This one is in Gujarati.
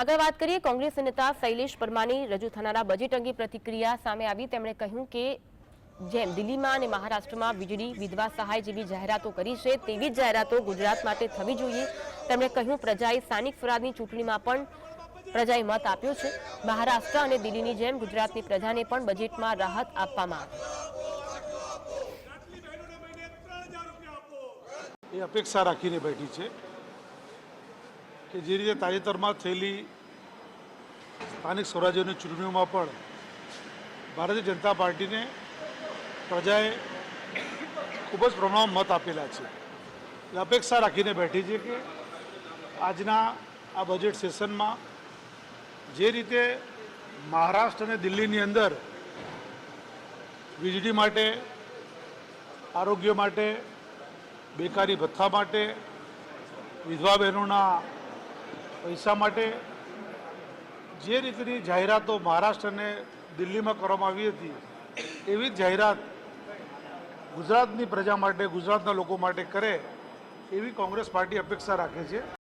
આગળ વાત કરીએ, કોંગ્રેસ નેતા શૈલેષ પરમાની રજૂ થનારા બજેટ અંગે પ્રતિક્રિયા સામે આવી. તેમણે કહ્યું કે જેમ દિલ્હીમાં અને મહારાષ્ટ્રમાં વીજળી, વિધવા સહાય જેવી જાહેરાતો કરી છે, તેવી જ જાહેરાતો ગુજરાત માટે થવી જોઈએ. તેમણે કહ્યું, પ્રજાએ સ્થાનિક સ્વરાજની ચૂંટણીમાં પણ પ્રજાએ મત આપ્યો છે. મહારાષ્ટ્ર અને દિલ્હીની જેમ ગુજરાતની પ્રજાને પણ બજેટમાં રાહત આપવામાં આવે. અપેક્ષા રાખીને બેઠી છે. કે જે રીતે તાજેતરમાં થયેલી સ્થાનિક સ્વરાજ્યોની ચૂંટણીઓમાં પણ ભારતીય જનતા પાર્ટીને પ્રજાએ ખૂબ જ પ્રમાણમાં મત આપેલા છે. એટલે અપેક્ષા રાખીને બેઠી છે કે આજના આ બજેટ સેશનમાં જે રીતે મહારાષ્ટ્ર અને દિલ્હીની અંદર વીજળી માટે, આરોગ્ય માટે, બેકારી ભથ્થા માટે વિધવા બહેનોના પૈસા માટે જે રીતની જાહેરાતો મહારાષ્ટ્ર અને દિલ્હીમાં કરવામાં આવી હતી, એવી જાહેરાત ગુજરાતની પ્રજા માટે, ગુજરાતના લોકો માટે કરે, એવી કોંગ્રેસ પાર્ટી અપેક્ષા રાખે છે.